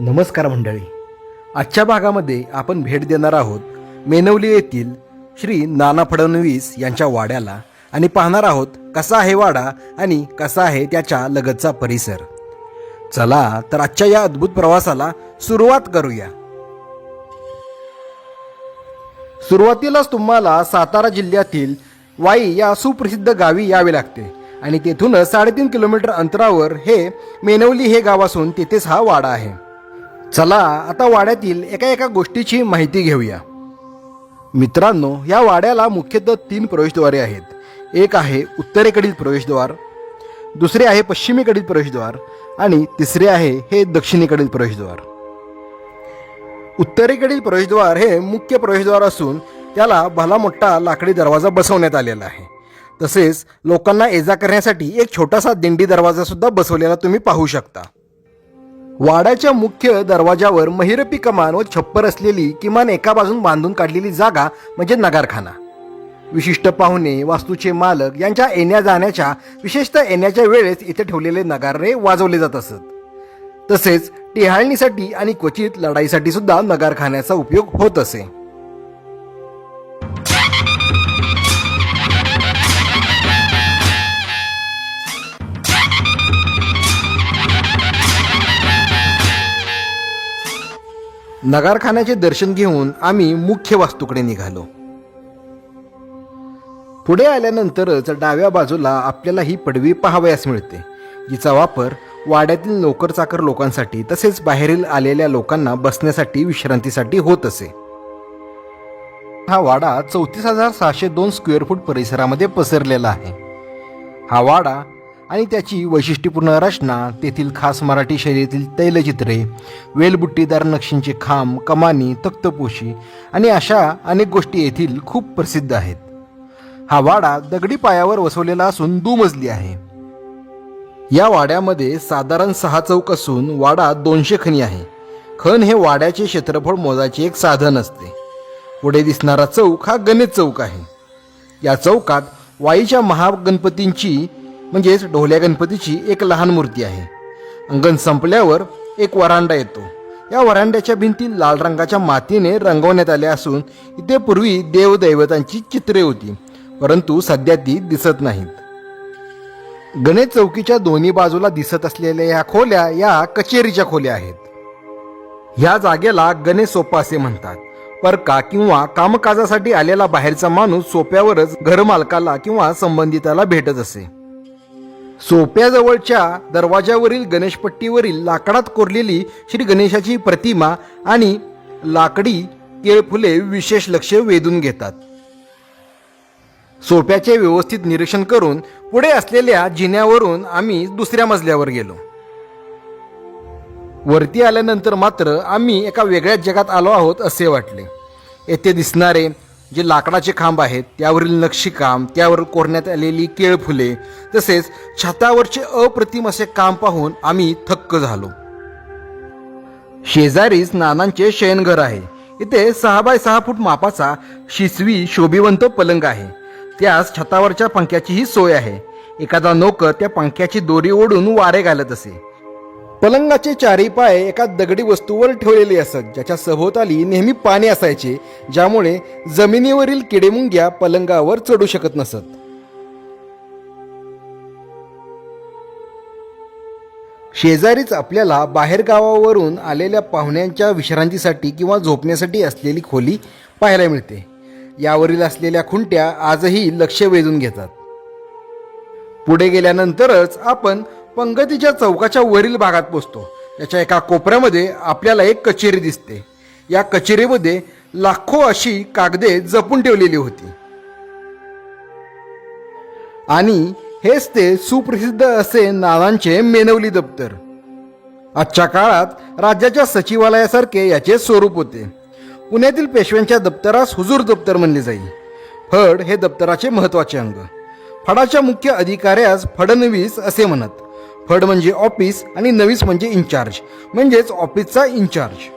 नमस्कार मंडळी. आजच्या भागामध्ये आपण भेट देणार आहोत मेनवली येथील श्री नाना फडणवीस यांच्या वाड्याला आणि पाहणार आहोत कसा आहे वाडा आणि कसा आहे त्याच्या लगतचा परिसर. चला तर आजच्या या अद्भुत प्रवासाला सुरुवात करूया. सुरुवातीलाच तुम्हाला सातारा जिल्ह्यातील वाई या सुप्रसिद्ध गावी यावे लागते आणि तेथूनच साडेतीन किलोमीटर अंतरावर हे मेनवली हे गाव असून तेथेच हा वाडा आहे. चला आता वाड्यातील एका एका गोष्टीची माहिती घेऊया. मित्रांनो या वाड्याला मुख्यतः तीन प्रवेशद्वारे आहेत. एक आहे उत्तरेकडील प्रवेशद्वार दुसरे आहे पश्चिमेकडील प्रवेशद्वार आणि तिसरे आहे हे दक्षिणेकडील प्रवेशद्वार. उत्तरेकडील प्रवेशद्वार हे मुख्य प्रवेशद्वार असून त्याला भला मोठा लाकडी दरवाजा बसवण्यात आलेला आहे. तसेच लोकांना ये करण्यासाठी एक छोटासा दिंडी दरवाजासुद्धा बसवलेला तुम्ही पाहू शकता. वाड्याच्या मुख्य दरवाजावर महिरपी कमान व छप्पर असलेली किमान एका बाजून बांधून काढलेली जागा म्हणजे नगारखाना. विशिष्ट पाहुणे वास्तूचे मालक यांच्या येण्या जाण्याच्या विशेषतः येण्याच्या वेळेस इथे ठेवलेले नगारे वाजवले जात असत. तसेच टिहाळणीसाठी आणि क्वचित लढाईसाठी सुद्धा नगारखान्याचा उपयोग होत असे. नगारखान्याचे दर्शन घेऊन आम्ही मुख्य वास्तूकडे निघालो. पुढे आल्यानंतरच डाव्या बाजूला आपल्याला ही पडवी पाहावयास मिळते जिचा वापर वाड्यातील नोकर चाकर लोकांसाठी तसेच बाहेरील आलेल्या लोकांना बसण्यासाठी विश्रांतीसाठी होत असे. हा वाडा चौतीस हजार सहाशे दोन स्क्वेअर फूट परिसरामध्ये पसरलेला आहे. हा वाडा आणि त्याची वैशिष्ट्यपूर्ण रचना तेथील खास मराठी शैलीतील तैलचित्रे वेलबुट्टीदार नक्षींचे खांब कमानी तख्तपोशी आणि अशा अनेक गोष्टी येथील खूप प्रसिद्ध आहेत. हा वाडा दगडी पायावर वसवलेला असून दुमजली आहे. या वाड्यामध्ये साधारण सहा चौक असून वाडा दोनशे खणी आहे. खण हे वाड्याचे क्षेत्रफळ मोजायचे एक साधन असते. पुढे दिसणारा चौक हा गणेश चौक आहे. या चौकात वाईच्या महागणपतींची म्हणजेच ढोल्या गणपतीची एक लहान मूर्ती आहे. अंगण संपल्यावर एक वरांडा येतो. या वरांड्याच्या भिंती लाल रंगाच्या मातीने रंगवण्यात आल्या असून इथे पूर्वी देवदैवतांची चित्रे होती परंतु सध्या ती दिसत नाहीत. गणेश चौकीच्या दोन्ही बाजूला दिसत असलेल्या या खोल्या या कचेरीच्या खोल्या आहेत. ह्या जागेला गणेश सोपा असे म्हणतात. परका किंवा कामकाजासाठी आलेला बाहेरचा माणूस सोप्यावरच घरमालकाला किंवा संबंधिताला भेटत असे. सोप्याजवळच्या दरवाजावरील गणेशपट्टीवरील लाकडात कोरलेली श्री गणेशाची प्रतिमा आणि लाकडी केळफुले विशेष लक्ष वेधून घेतात. सोप्याचे व्यवस्थित निरीक्षण करून पुढे असलेल्या जिन्यावरून आम्ही दुसऱ्या मजल्यावर गेलो. वरती आल्यानंतर मात्र आम्ही एका वेगळ्याच जगात आलो आहोत असे वाटले. येथे दिसणारे जे लाकडाचे खांब आहेत त्यावरील नक्षीकाम त्यावर कोरण्यात आलेली केळफुले तसेच छतावरचे अप्रतिम असे काम पाहून आम्ही थक्क झालो. शेजारीच नानांचे शयनघर आहे. इथे सहा बाय सहा फूट मापाचा शिसवी शोभिवंत पलंग आहे. त्यास छतावरच्या पंख्याचीही सोय आहे. एखादा नोकर त्या पंख्याची दोरी ओढून वारे घालत असे. पलंगाचे चारही पाय एका दगडी वस्तूवर ठेवलेले असत ज्याच्या सभोवताली नेहमी पाणी असायचे ज्यामुळे जमिनीवरील किडेमुंग्या पलंगावर चढू शकत नसत. शेजारीच आपल्याला बाहेर गावावरून आलेल्या पाहुण्यांच्या विश्रांतीसाठी किंवा झोपण्यासाठी असलेली खोली पाहायला मिळते. यावरील असलेल्या खुंट्या आजही लक्ष वेधून घेतात. पुढे गेल्यानंतरच आपण पंगतीच्या चौकाच्या वरील भागात पोचतो. त्याच्या एका कोपऱ्यामध्ये आपल्याला एक कचेरी दिसते. या कचेरीमध्ये लाखो अशी कागदे जपून ठेवलेली होती. आणि हेच ते सुप्रसिद्ध असे नानांचे मेनवली दप्तर. आजच्या काळात राज्याच्या सचिवालयासारखे याचे स्वरूप होते. पुण्यातील पेशव्यांच्या दप्तरास हुजूर दप्तर म्हणले जाईल फड हे दप्तराचे महत्त्वाचे अंग. फडाच्या मुख्य अधिकाऱ्यास फडणवीस असे म्हणत फड म्हणजे ऑफिस आणि नवीस म्हणजे इन्चार्ज म्हणजेच ऑफिसचा इन्चार्ज.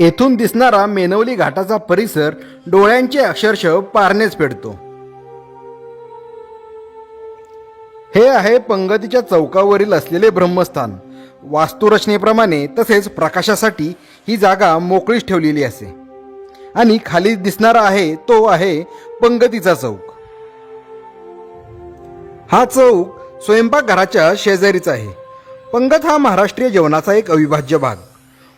येथून दिसणारा मेनवली घाटाचा परिसर डोळ्यांचे अक्षरशः पारनेच पेडतो हे आहे पंगतीच्या चौकावरील असलेले ब्रह्मस्थान. वास्तुरचनेप्रमाणे तसेच प्रकाशासाठी ही जागा मोकळीच ठेवलेली असे. आणि खाली दिसणारा आहे तो आहे पंगतीचा चौक. हा चौक स्वयंपाकघराच्या शेजारीच आहे. पंगत हा महाराष्ट्रीय जेवणाचा एक अविभाज्य भाग.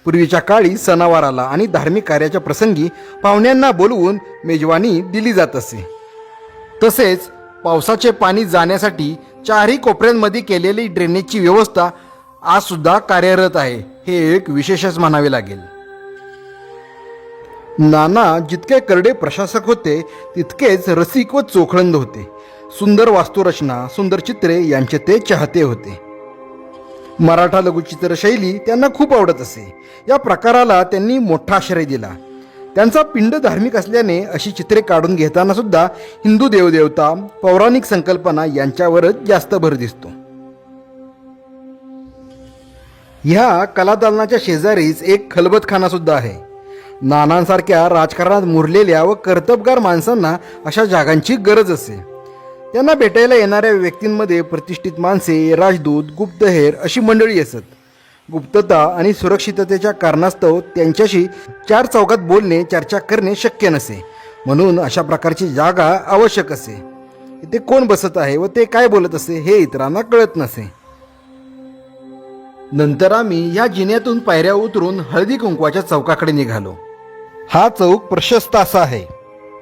पूर्वीच्या काळी सणावाराला आणि धार्मिक कार्याच्या प्रसंगी पाहुण्यांना बोलवून मेजवानी दिली जात असे. तसेच पावसाचे पाणी जाण्यासाठी चारही कोपऱ्यांमध्ये केलेली ड्रेनेजची व्यवस्था आजसुद्धा कार्यरत आहे हे एक विशेषच म्हणावे लागेल. नाना जितके करडे प्रशासक होते तितकेच रसिक व चोखळंद होते. सुंदर वास्तुरचना सुंदर चित्रे यांचे ते चाहते होते. मराठा लघुचित्र शैली त्यांना खूप आवडत असे. या प्रकाराला त्यांनी मोठा आश्रय दिला. त्यांचा पिंड धार्मिक असल्याने अशी चित्रे काढून घेताना सुद्धा हिंदू देवदेवता पौराणिक संकल्पना यांच्यावरच जास्त भर दिसतो. ह्या कलादालनाच्या शेजारीच एक खलबतखाना सुद्धा आहे. नानांसारख्या राजकारणात मुरलेल्या व कर्तबगार माणसांना अशा जागांची गरज असे. त्यांना भेटायला येणाऱ्या व्यक्तींमध्ये प्रतिष्ठित माणसे राजदूत गुप्तहेर अशी मंडळी असत. गुप्तता आणि सुरक्षिततेच्या कारणास्तव त्यांच्याशी चार चौकात बोलणे चर्चा करणे शक्य नसे. म्हणून अशा प्रकारची जागा आवश्यक असे. ते कोण बसत आहे व ते काय बोलत असे हे इतरांना कळत नसे. नंतर आम्ही या जिन्यातून पायऱ्या उतरून हळदी कुंकवाच्या चौकाकडे निघालो. हा चौक प्रशस्त असा आहे.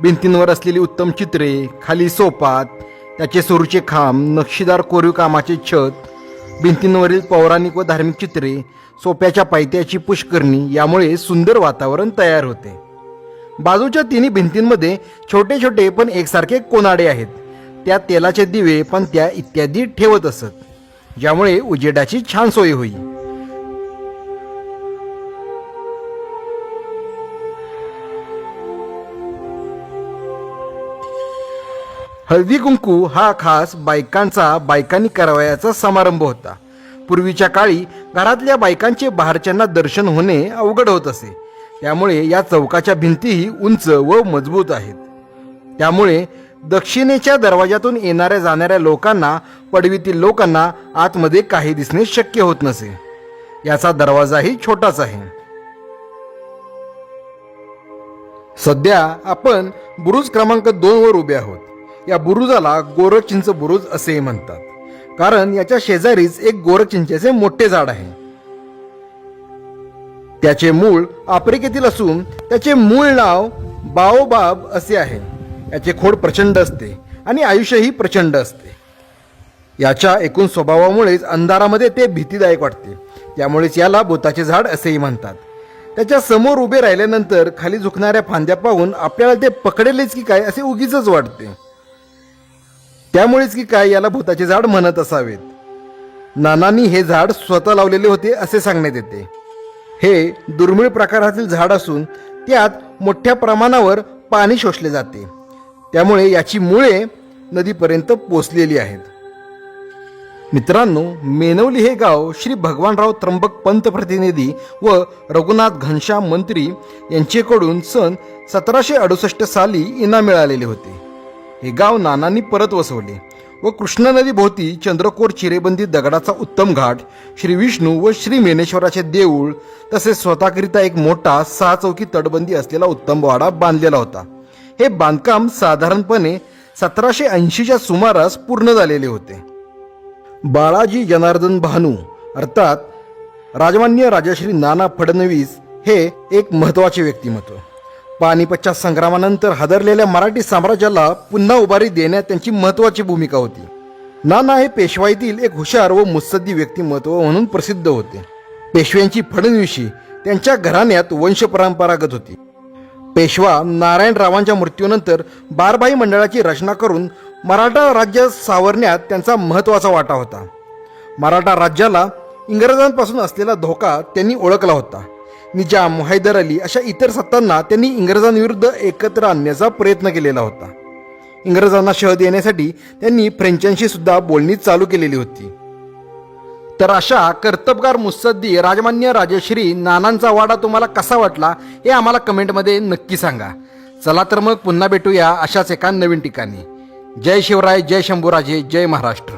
भिंतींवर असलेली उत्तम चित्रे खाली सोपात त्याचे सुरूचे खांब नक्षीदार कोरीव कामाचे छत भिंतींवरील पौराणिक व धार्मिक चित्रे सोप्याच्या पायथ्याची पुष्करणी यामुळे सुंदर वातावरण तयार होते. बाजूच्या तिन्ही भिंतींमध्ये छोटे छोटे पण एकसारखे कोनाडे आहेत. त्या तेलाचे दिवे पण त्या इत्यादी ठेवत असत ज्यामुळे उजेडाची छान सोय होईल हळदी कुंकू हा खास बायकांचा बायकांनी करावयाचा समारंभ होता. पूर्वीच्या काळी घरातल्या बायकांचे बाहेरच्यांना दर्शन होणे अवघड होत असे. त्यामुळे या चौकाच्या भिंतीही उंच व मजबूत आहेत. त्यामुळे दक्षिणेच्या दरवाजातून येणाऱ्या जाणाऱ्या लोकांना पडवीतील लोकांना आतमध्ये काही दिसणे शक्य होत नसे. याचा दरवाजाही छोटाच आहे. सध्या आपण बुरुज क्रमांक दोन वर उभे आहोत. या बुरुजाला गोरखचिंच बुरुज असेही म्हणतात. कारण याच्या शेजारीच एक गोरखचिंचेचे मोठे झाड आहे. त्याचे मूळ आफ्रिकेतील असून त्याचे मूळ नाव बाओबाब असे आहे. याचे खोड प्रचंड असते आणि आयुष्यही प्रचंड असते. याच्या एकूण स्वभावामुळेच अंधारामध्ये ते भीतीदायक वाटते. त्यामुळेच याला बोताचे झाड असेही म्हणतात. त्याच्यासमोर उभे राहिल्यानंतर खाली झुकणाऱ्या फांद्या पाहून आपल्याला ते पकडेलच की काय असे उगीच वाटते. त्यामुळेच की काय याला भूताचे झाड म्हणत असावेत. नानांनी हे झाड स्वतः लावलेले होते असे सांगण्यात येते. हे दुर्मिळ प्रकारातील झाड असून त्यात मोठ्या प्रमाणावर पाणी शोषले जाते. त्यामुळे याची मुळे नदीपर्यंत पोचलेली आहेत. मित्रांनो मेनवली हे गाव श्री भगवानराव त्र्यंबक पंत प्रतिनिधी व रघुनाथ घनश्याम मंत्री यांचेकडून सन सतराशे अडुसष्ट साली इनाम मिळालेले होते. हे गाव नानांनी परत वसवले व कृष्णा नदी भोवती चंद्रकोर चिरेबंदी दगडाचा उत्तम घाट श्री विष्णू व श्री मेनेश्वराचे देऊळ तसेच स्वतःकरिता एक मोठा सहा चौकी तटबंदी असलेला उत्तम वाडा बांधलेला होता. हे बांधकाम साधारणपणे सतराशे ऐंशीच्या सुमारास पूर्ण झालेले होते. बाळाजी जनार्दन भानू अर्थात राजमान्य राजश्री नाना फडणवीस हे एक महत्त्वाचे व्यक्तिमत्व. पानिपतच्या संग्रामानंतर हादरलेल्या मराठी साम्राज्याला पुन्हा उभारी देण्यात त्यांची महत्त्वाची भूमिका होती. नाना हे पेशवाईतील एक हुशार व मुत्सद्दी व्यक्तिमत्व म्हणून प्रसिद्ध होते. पेशव्यांची फडणवीशी त्यांच्या घराण्यात वंश परंपरागत होती. पेशवा नारायणरावांच्या मृत्यूनंतर बारबाई मंडळाची रचना करून मराठा राज्य सावरण्यात त्यांचा महत्त्वाचा वाटा होता. मराठा राज्याला इंग्रजांपासून असलेला धोका त्यांनी ओळखला होता. निजाम हैदर अली अशा इतर सत्तांना त्यांनी इंग्रजांविरुद्ध एकत्र आणण्याचा प्रयत्न केलेला होता. इंग्रजांना शह देण्यासाठी त्यांनी फ्रेंचांशी सुद्धा बोलणी चालू केलेली होती. तर अशा कर्तबगार मुत्सद्दी राजमान्य राजश्री नानांचा वाडा तुम्हाला कसा वाटला हे आम्हाला कमेंटमध्ये नक्की सांगा. चला तर मग पुन्हा भेटूया अशाच एका नवीन ठिकाणी. जय शिवराय जय शंभूराजे जय महाराष्ट्र.